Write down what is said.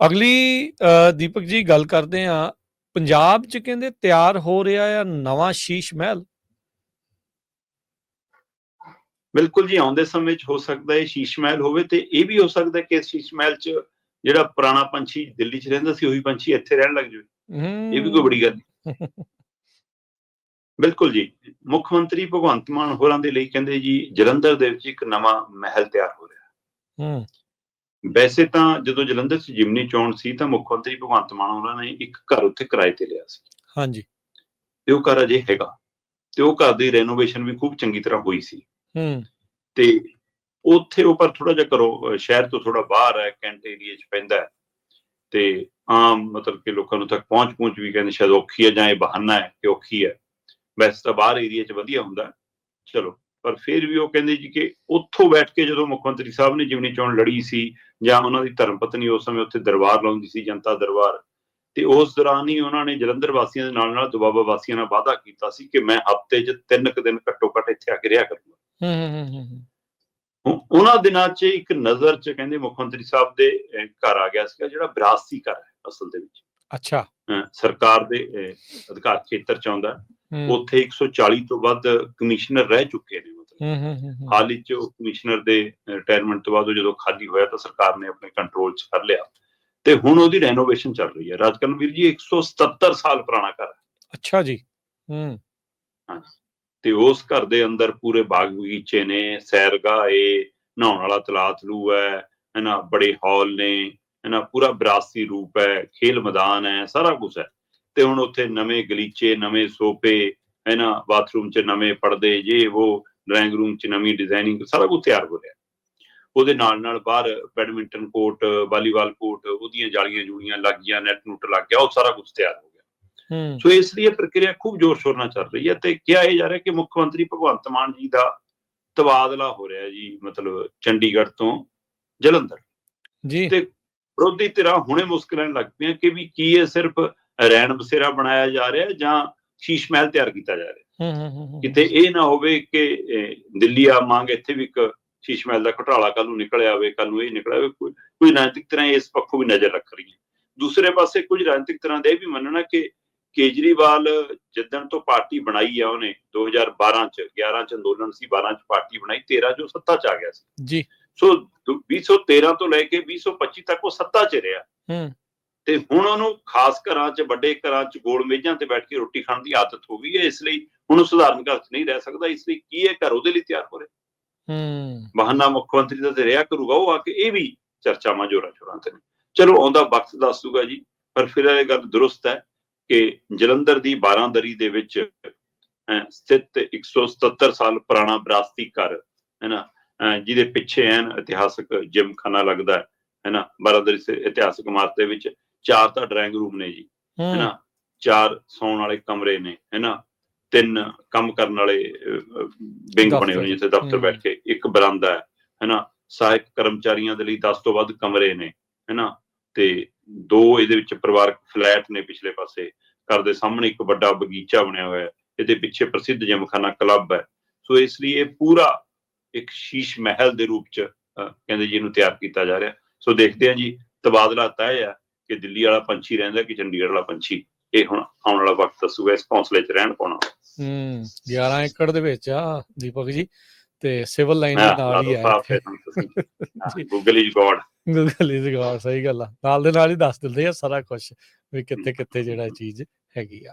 ਅਗਲੀ ਦੀਪਕ ਜੀ ਗੱਲ ਕਰਦੇ ਆ ਪੰਜਾਬ ਚ ਕਹਿੰਦੇ ਤਿਆਰ ਹੋ ਰਿਹਾ ਆ ਨਵਾਂ ਸ਼ੀਸ਼ ਮਹਿਲ। ਬਿਲਕੁਲ ਜੀ ਆਉਂਦੇ ਸਮੇਂ 'ਚ ਹੋ ਸਕਦਾ ਹੈ ਸ਼ੀਸ਼ ਮਹਿਲ ਹੋਵੇ ਤੇ ਇਹ ਵੀ ਹੋ ਸਕਦਾ ਹੈ ਕਿ ਇਸ ਸ਼ੀਸ਼ ਮਹਿਲ 'ਚ ਜਿਹੜਾ ਪੁਰਾਣਾ ਪੰਛੀ ਦਿੱਲੀ 'ਚ ਰਹਿੰਦਾ ਸੀ ਉਹੀ ਪੰਛੀ ਇੱਥੇ ਰਹਿਣ ਲੱਗ ਜਾਵੇ। ਇਹ ਵੀ ਕੋਈ ਬੜੀ ਗੱਲ ਨਹੀਂ। ਬਿਲਕੁਲ ਜੀ ਮੁੱਖ ਮੰਤਰੀ ਭਗਵੰਤ ਮਾਨ ਹੋਰਾਂ ਦੇ ਲਈ ਕਹਿੰਦੇ ਜੀ ਜਲੰਧਰ ਦੇ ਵਿੱਚ ਇੱਕ ਨਵਾਂ ਮਹਿਲ ਤਿਆਰ ਹੋ ਰਿਹਾ। ਹੂੰ। ਵੈਸੇ ਤਾਂ ਜਦੋਂ ਜਲੰਧਰ 'ਚ ਜਿਮਨੀ ਚੋਣ ਸੀ ਤਾਂ ਮੁੱਖ ਮੰਤਰੀ ਭਗਵੰਤ ਮਾਨ ਹੋਰਾਂ ਨੇ ਇੱਕ ਘਰ ਉੱਥੇ ਕਿਰਾਏ ਤੇ ਲਿਆ ਸੀ। ਹਾਂਜੀ। ਤੇ ਉਹ ਘਰ ਅਜੇ ਹੈਗਾ। ਤੇ ਉਹ ਘਰ ਦੀ ਰੈਨੋਵੇਸ਼ਨ ਵੀ ਖੂਬ ਚੰਗੀ ਤਰ੍ਹਾਂ ਹੋਈ ਸੀ। ਹੂੰ। ਤੇ ਉੱਥੇ ਉਹ ਪਰ ਥੋੜਾ ਜਿਹਾ ਕਰੋ ਸ਼ਹਿਰ ਤੋਂ ਥੋੜਾ ਬਾਹਰ ਹੈ ਕੈਂਟ ਏਰੀਆ 'ਚ ਪੈਂਦਾ ਹੈ। ਤੇ ਆਮ ਮਤਲਬ ਕਿ ਲੋਕਾਂ ਨੂੰ ਤੱਕ ਪਹੁੰਚ ਪਹੁੰਚ ਵੀ ਕਹਿੰਦੇ ਸ਼ਾਇਦ ਔਖੀ ਹੈ ਜਾਂ ਇਹ ਬਹਾਨਾ ਹੈ ਕਿ ਔਖੀ ਹੈ। ਵੈਸੇ ਤਾਂ ਬਾਹਰ ਏਰੀਆ 'ਚ ਵਧੀਆ ਹੁੰਦਾ। ਚਲੋ। ਪਰ ਫਿਰ ਵੀ ਉਹ ਕਹਿੰਦੇ ਜੀ ਕਿ ਉੱਥੋਂ ਬੈਠ ਕੇ ਜਦੋਂ ਮੁੱਖ ਮੰਤਰੀ ਸਾਹਿਬ ਨੇ ਜਿਮਨੀ ਚੋਣ ਲੜੀ ਸੀ ਜਾਂ ਉਹਨਾਂ ਦੀ ਧਰਮ ਪਤਨੀ ਉਸ ਸਮੇਂ ਉੱਥੇ ਦਰਬਾਰ ਲਾਉਂਦੀ ਸੀ ਜਨਤਾ ਦਰਬਾਰ ਤੇ ਉਸ ਦੌਰਾਨ ਹੀ ਉਹਨਾਂ ਨੇ ਜਲੰਧਰ ਵਾਸੀਆਂ ਦੇ ਨਾਲ ਨਾਲ ਦੁਆਬਾ ਵਾਸੀਆਂ ਨਾਲ ਵਾਅਦਾ ਕੀਤਾ ਸੀ ਕਿ ਮੈਂ ਹਫ਼ਤੇ 'ਚ ਤਿੰਨ ਕੁ ਦਿਨ ਘੱਟੋ ਘੱਟ ਇੱਥੇ ਆ ਕੇ ਰਿਹਾ ਕਰੂੰਗਾ। ਹੂੰ ਹੂੰ ਹੂੰ, ਹੂੰ ਉਹ- ਉਹਨਾਂ ਦਿਨਾਂ 'ਚ ਇੱਕ ਨਜ਼ਰ 'ਚ ਕਹਿੰਦੇ ਮੁੱਖ ਮੰਤਰੀ ਸਾਹਿਬ ਦੇ ਘਰ ਆ ਗਿਆ ਸੀਗਾ ਜਿਹੜਾ ਵਿਰਾਸਤੀ ਘਰ ਹੈ ਅਸਲ ਦੇ ਵਿੱਚ। ਅੱਛਾ। ਸਰਕਾਰ ਦੇ ਅਧਿਕਾਰ ਖੇਤਰ 'ਚ ਆਉਂਦਾ। ਉੱਥੇ 140 ਤੋਂ ਵੱਧ ਕਮਿਸ਼ਨਰ ਰਹਿ ਚੁੱਕੇ ਨੇ। ਹਾਲ ਹੀ 'ਚ ਕਮਿਸ਼ਨਰ ਦੇ ਰਿਟਾਇਰਮੈਂਟ ਤੋਂ ਬਾਅਦ ਉਹ ਜਦੋਂ ਖਾਲੀ ਹੋਇਆ ਤਾਂ ਸਰਕਾਰ ਨੇ ਆਪਣੇ ਕੰਟਰੋਲ 'ਚ ਕਰ ਲਿਆ। ਤੇ ਹੁਣ ਉਹਦੀ ਰੈਨੋਵੇਸ਼ਨ ਚੱਲ ਰਹੀ ਹੈ। ਰਾਜਕਰਨਵੀਰ ਜੀ 177 ਸਾਲ ਪੁਰਾਣਾ ਘਰ ਹੈ। ਅੱਛਾ ਜੀ। ਹੂੰ। ਤੇ ਉਸ ਘਰ ਦੇ ਅੰਦਰ ਪੂਰੇ ਬਾਗ ਬਗੀਚੇ ਨੇ ਸੈਰਗਾਹ ਏ ਨਹਾਉਣ ਵਾਲਾ ਤਲਾਅ ਤਲੂ ਹੈ ਹੈਨਾ ਬੜੇ ਹਾਲ ਨੇ ਹੈਨਾ ਪੂਰਾ ਵਿਰਾਸਤੀ ਰੂਪ ਹੈ ਖੇਲ ਮੈਦਾਨ ਹੈ ਸਾਰਾ ਕੁਝ ਹੈ। ਤੇ ਹੁਣ ਉੱਥੇ ਨਵੇਂ ਗਲੀਚੇ ਨਵੇਂ ਸੋਫੇ ਹੈਨਾ ਬਾਥਰੂਮ 'ਚ ਨਵੇਂ ਪਰਦੇ ਜੇ ਉਹ ਡਰਾਇੰਗ ਰੂਮ 'ਚ ਨਵੀਂ ਡਿਜ਼ਾਈਨਿੰਗ ਸਾਰਾ ਕੁਝ ਤਿਆਰ ਹੋ ਰਿਹਾ। ਉਹਦੇ ਨਾਲ ਨਾਲ ਬਾਹਰ ਬੈਡਮਿੰਟਨ ਕੋਰਟ ਵਾਲੀਬਾਲ ਕੋਰਟ ਉਹਦੀਆਂ ਜਾਲੀਆਂ ਜੂਲੀਆਂ ਲੱਗ ਗਈਆਂ ਨੈਟ ਨੂਟ ਲੱਗ ਗਿਆ ਉਹ ਸਾਰਾ ਕੁਝ ਤਿਆਰ ਹੋ ਗਿਆ। ਹੂੰ। ਸੋ ਇਸ ਲਈ ਇਹ ਪ੍ਰਕਿਰਿਆ ਖੂਬ ਜ਼ੋਰ ਸ਼ੋਰ ਨਾਲ ਚੱਲ ਰਹੀ ਹੈ ਤੇ ਕਿਹਾ ਇਹ ਜਾ ਰਿਹਾ ਕਿ ਮੁੱਖ ਮੰਤਰੀ ਭਗਵੰਤ ਮਾਨ ਜੀ ਦਾ ਤਬਾਦਲਾ ਹੋ ਰਿਹਾ ਜੀ ਮਤਲਬ ਚੰਡੀਗੜ੍ਹ ਤੋਂ ਜਲੰਧਰ। ਜੀ। ਤੇ ਵਿਰੋਧੀ ਧਿਰਾਂ ਹੁਣੇ ਮੁਸਕਰਾਉਣ ਲੱਗ ਪਈਆਂ ਕਿ ਵੀ ਕੀ ਇਹ ਸਿਰਫ ਰੈਣ ਬਸੇਰਾ ਬਣਾਇਆ ਜਾ ਰਿਹਾ ਜਾਂ ਸ਼ੀਸ਼ ਮਹਿਲ ਤਿਆਰ ਕੀਤਾ ਜਾ ਰਿਹਾ। ਹੂੰ ਹੂੰ, ਕਿਤੇ ਇਹ ਨਾ ਹੋਵੇ ਕਿ ਦਿੱਲੀ ਆ ਮੰਗ ਇੱਥੇ ਵੀ ਇੱਕ ਸ਼ੀਸ਼ ਮਹਿਲ ਦਾ ਘਟਾਲਾ ਕੱਲ ਨੂੰ ਨਿਕਲ ਆਵੇ ਕੱਲ ਨੂੰ ਇਹ ਨਿਕਲ ਆਵੇ ਕੋਈ ਕੋਈ ਰਾਜਨੀਤਿਕ ਤਰ੍ਹਾਂ ਇਸ ਪੱਖੋਂ ਵੀ ਨਜ਼ਰ ਰੱਖ ਰਹੀ ਹੈ ਦੂਸਰੇ ਪਾਸੇ ਕੁਝ ਰਾਜਨੀਤਿਕ ਤਰ੍ਹਾਂ ਦੇ ਇਹ ਵੀ ਮੰਨਣਾ ਕਿ ਕੇਜਰੀਵਾਲ ਜਿੱਦਣ ਤੋਂ ਪਾਰਟੀ ਬਣਾਈ ਆ ਉਹਨੇ 2012 ਚ 11 ਚ ਅੰਦੋਲਨ ਸੀ 12 ਚ ਪਾਰਟੀ ਬਣਾਈ 13 ਚ ਸੱਤਾ ਚ ਆ ਗਿਆ ਸੀ। ਜੀ। ਸੋ ਦੋ- 2013 ਤੋਂ ਲੈ ਕੇ 2025 ਤੱਕ ਉਹ ਸੱਤਾ 'ਚ ਰਿਹਾ। ਹੂੰ। ਤੇ ਹੁਣ ਉਹਨੂੰ ਖਾਸ ਘਰਾਂ 'ਚ ਵੱਡੇ ਘਰਾਂ 'ਚ ਗੋਲ ਮੇਜ਼ਾਂ ਤੇ ਬੈਠ ਕੇ ਰੋਟੀ ਖਾਣ ਦੀ ਆਦਤ ਹੋ ਗਈ ਹੈ ਇਸ ਲਈ ਹੁਣ ਸਧਾਰਨ ਘਰ 'ਚ ਨਹੀਂ ਰਹਿ ਸਕਦਾ ਇਸ ਲਈ ਕੀ ਇਹ ਘਰ ਉਹਦੇ ਲਈ ਤਿਆਰ ਹੋ ਰਿਹਾ? ਹੂੰ। ਬਹਾਨਾ ਮੁੱਖ ਮੰਤਰੀ ਦਾ ਤੇ ਰਿਹਾ ਕਰੂਗਾ ਉਹ ਆ ਕੇ ਇਹ ਵੀ ਚਰਚਾਵਾਂ ਜੋਰਾਂ ਸ਼ੋਰਾਂ ਤੇ ਚਲੋ ਆਉਂਦਾ ਵਕਤ ਦੱਸ ਦੂਗਾ ਜੀ ਪਰ ਫਿਰ ਇਹ ਗੱਲ ਦਰੁਸਤ ਹੈ ਕਿ ਜਲੰਧਰ ਦੀ 12 ਦਰੀ ਦੇ ਵਿੱਚ ਸਥਿਤ 177 ਸਾਲ ਪੁਰਾਣਾ ਵਿਰਾਸਤੀ ਘਰ ਹੈ ਨਾ ਜਿਹਦੇ ਪਿੱਛੇ ਐਨ ਇਤਿਹਾਸਕ ਜਿਮਖਾਨਾ ਲੱਗਦਾ ਹੈ ਹੈ ਨਾ 12 ਦਰੀ ਸੇ ਇਤਿਹਾਸਕ ਇਮਾਰਤ ਦੇ ਵਿੱਚ। ਚਾਰ ਤਾਂ ਡਰਾਇੰਗ ਰੂਮ ਨੇ ਜੀ ਹੈ। ਹੂੰ ਨਾ ਚਾਰ ਸੌਣ ਵਾਲੇ ਕਮਰੇ ਨੇ ਹੈ ਨਾ ਤਿੰਨ ਕੰਮ ਕਰਨ ਵਾਲੇ ਵਿੰਗ ਬਣੇ ਹੋਏ ਨੇ ਜਿੱਥੇ ਦਫ਼ਤਰ। ਬੈਠ ਕੇ ਇੱਕ ਬਰਾਂਦਾ ਹੈ ਹੈ ਨਾ ਸਹਾਇਕ ਕਰਮਚਾਰੀਆਂ ਦੇ ਲਈ 10 ਤੋਂ ਵੱਧ ਕਮਰੇ ਨੇ ਹੈ ਨਾ ਤੇ ਦੋ ਇਹਦੇ ਵਿੱਚ ਪਰਿਵਾਰਕ ਫਲੈਟ ਨੇ ਪਿਛਲੇ ਪਾਸੇ। ਘਰ ਦੇ ਸਾਹਮਣੇ ਇੱਕ ਵੱਡਾ ਬਗੀਚਾ ਬਣਿਆ ਹੋਇਆ ਹੈ। ਇਹਦੇ ਪਿੱਛੇ ਪ੍ਰਸਿੱਧ ਜਿਮਖਾਨਾ ਕਲੱਬ ਹੈ। ਸੋ ਇਸ ਲਈ ਇਹ ਪੂਰਾ ਇੱਕ ਸ਼ੀਸ਼ ਮਹਿਲ ਦੇ ਰੂਪ ਚ ਕਹਿੰਦੇ ਜੀ ਇਹਨੂੰ ਤਿਆਰ ਕੀਤਾ ਜਾ ਰਿਹਾ। ਸੋ ਦੇਖਦੇ ਹਾਂ ਜੀ ਤਬਾਦਲਾ ਤੈਅ ਹੈ ਕਿ ਦਿੱਲੀ ਵਾਲਾ ਪੰਛੀ ਰਹਿੰਦਾ ਕਿ ਚੰਡੀਗੜ੍ਹ ਵਾਲਾ ਪੰਛੀ? ਇਹ ਹੁਣ ਆਉਣ ਵਾਲਾ ਵਕਤ ਦੱਸੂਗਾ ਇਸ ਹੌਸਲੇ 'ਚ ਰਹਿਣ ਪਾਉਣਾ ਹੂੰ 11 ਏਕੜ ਦੇ ਵਿੱਚ ਆ ਦੀਪਕ ਜੀ ਤੇ ਸਿਵਲ ਲਾਈਨ ਦੇ ਨਾਲ ਹੀ ਆ। ਗੂਗਲ ਇਜ਼ ਗੋਡ ਗੂਗਲ ਇਸ ਗੱਲ ਸਹੀ ਗੱਲ ਆ। ਨਾਲ ਦੇ ਨਾਲ ਹੀ ਦੱਸ ਦਿੰਦੇ ਆ ਸਾਰਾ ਕੁਝ ਵੀ ਕਿੱਥੇ ਕਿੱਥੇ ਜਿਹੜਾ ਚੀਜ਼ ਹੈਗੀ ਆ।